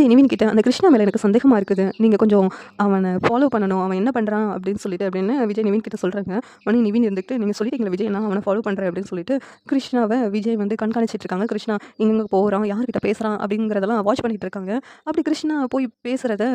விஜய் நிவின் கிட்ட அந்த கிருஷ்ணா மேலே எனக்கு சந்தேகமாக இருக்குது. நீங்கள் கொஞ்சம் அவனை ஃபாலோ பண்ணணும். அவன் என்ன பண்ணுறான் அப்படின்னு சொல்லிட்டு அப்படின்னு விஜய் நிவின் கிட்ட சொல்கிறாங்க உடனே நிவின் இருந்துட்டு நீங்கள் சொல்லிட்டீங்களா விஜய் நான் அவனை ஃபாலோ பண்ணுறேன் அப்படின்னு சொல்லிட்டு கிருஷ்ணாவை விஜய் வந்து கண்காணிச்சிட்டு இருக்காங்க. கிருஷ்ணா இங்கே போகிறான் யார்கிட்ட பேசுகிறான் அப்படிங்கிறதெல்லாம் வாட்ச் பண்ணிட்டு இருக்காங்க. அப்படி கிருஷ்ணா போய் பேசுகிறத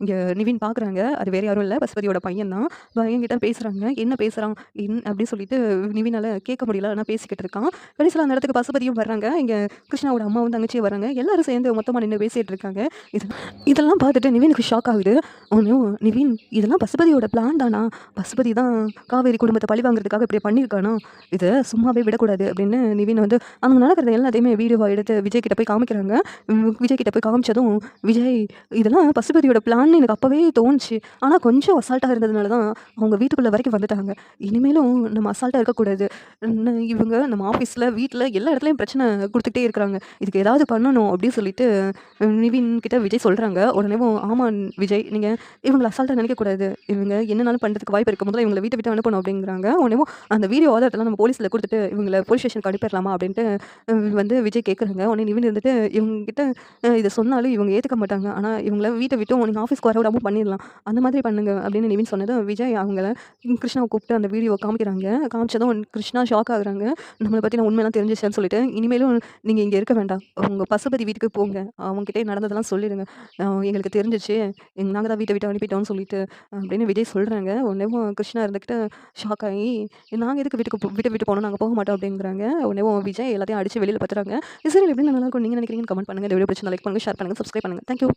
இங்கே நிவின் பார்க்குறாங்க அது வேறு யாரும் இல்லை. பசுபதியோட பையன் தான். பையன்கிட்ட பேசுகிறாங்க என்ன பேசுகிறான் என் அப்படின்னு சொல்லிட்டு நிவினால் கேட்க முடியல. ஆனால் பேசிக்கிட்டு இருக்கான். கடைசியில் அந்த இடத்துக்கு பசுபதியும் வர்றாங்க. இங்கே கிருஷ்ணாவோட அம்மாவும் தங்கச்சியும் வராங்க எல்லாரும் சேர்ந்து மொத்தமாக நின்று பேசிகிட்டு இருக்காங்க. இது இதெல்லாம் பார்த்துட்டு நிவினுக்கு ஷாக் ஆகுது. ஒன்றும் நிவின் இதெல்லாம் பசுபதியோட பிளான் தானா? பசுபதி தான் காவேரி குடும்பத்தை பழி வாங்குறதுக்காக இப்படி பண்ணியிருக்கானா? இதை சும்மாவே விடக்கூடாது அப்படின்னு நிவின் வந்து அவங்க நடக்கிறத எல்லாத்தையுமே வீடியோவாக எடுத்து விஜய் கிட்ட போய் காமிக்கிறாங்க. விஜய் கிட்ட போய் காமிச்சதும் விஜய் இதெல்லாம் பசுபதியோட பிளான் எனக்கு அப்போவே தோணுச்சு. ஆனால் கொஞ்சம் அசால்ட்டாக இருந்ததுனால தான் அவங்க வீட்டுக்குள்ளே வரைக்கும் வந்துட்டாங்க. இனிமேலும் நம்ம அசால்ட்டாக இருக்கக்கூடாது. இவங்க நம்ம ஆஃபீஸில் வீட்டில் எல்லா இடத்துலையும் பிரச்சனை கொடுத்துட்டே இருக்கிறாங்க. இதுக்கு ஏதாவது பண்ணணும் அப்படின்னு சொல்லிட்டு நிவின் கிட்ட விஜய் சொல்கிறாங்க உடனேவும் ஆமாம் விஜய் நீங்கள் இவங்களை அசால்ட்டாக நினைக்கக்கூடாது இவங்க என்னனாலும் பண்ணுறதுக்கு வாய்ப்பு இருக்கும் முதல்ல இவங்களை வீட்டை விட்டு அனுப்பணும் அப்படிங்கிறாங்க. உடனேவும் அந்த வீடியோ ஆதாரத்தெல்லாம் நம்ம போலீஸில் கொடுத்துட்டு இவங்களை போலீஸ் ஸ்டேஷனுக்கு அனுப்பிடலாமா அப்படின்ட்டு வந்து விஜய் கேட்குறாங்க உடனே நிவின் இருந்துட்டு இவங்ககிட்ட இதை சொன்னாலும் இவங்க ஏற்றுக்க மாட்டாங்க. ஆனால் இவங்கள வீட்டை விட்டு நீங்கள் ஆஃபீஸ்க்கு வர விடாமல் பண்ணிடலாம். அந்த மாதிரி பண்ணுங்க அப்படின்னு நிவின் சொன்னதும் விஜய் அவங்கள கிருஷ்ணாவை கூப்பிட்டு அந்த வீடியோ காமிக்கிறாங்க. காமிச்சதும் கிருஷ்ணா ஷாக் ஆகுறாங்க. நம்மளை பற்றி நான் உண்மையெல்லாம் தெரிஞ்சிச்சேன்னு சொல்லிட்டு இனிமேலும் நீங்கள் இங்கே இருக்க வேண்டாம். உங்கள் பசுபதி வீட்டுக்கு போங்க. அவங்ககிட்டே நடந்ததெல்லாம் சொல்லிடுங்க எங்களுக்கு தெரிஞ்சிச்சு. எங்க நாங்கள் தான் வீட்டை விட்டு அனுப்பிட்டோம்னு சொல்லிட்டு அப்படின்னு விஜய் சொல்கிறாங்க உடனே கிருஷ்ணா இருந்துக்கிட்டு ஷாக் ஆகி நாங்கள் எதுக்கு வீட்டுக்கு வீட்டை விட்டு போனோம் நாங்கள் போக மாட்டோம் அப்படிங்கிறாங்க. உடனே விஜய் எல்லாத்தையும் அடிச்சு வெளியில் பார்த்துறாங்க சரி எப்படி நல்லா இருக்கும் நீங்கள் நினைக்கிறீங்கன்னு கமெண்ட் பண்ணுங்கள் இந்த வீடியோ பிடிச்சி லைக் பண்ணுங்கள் ஷேர் பண்ணுங்கள் சப்ஸ்கிரைப் பண்ணுங்கள் தேங்க்யூ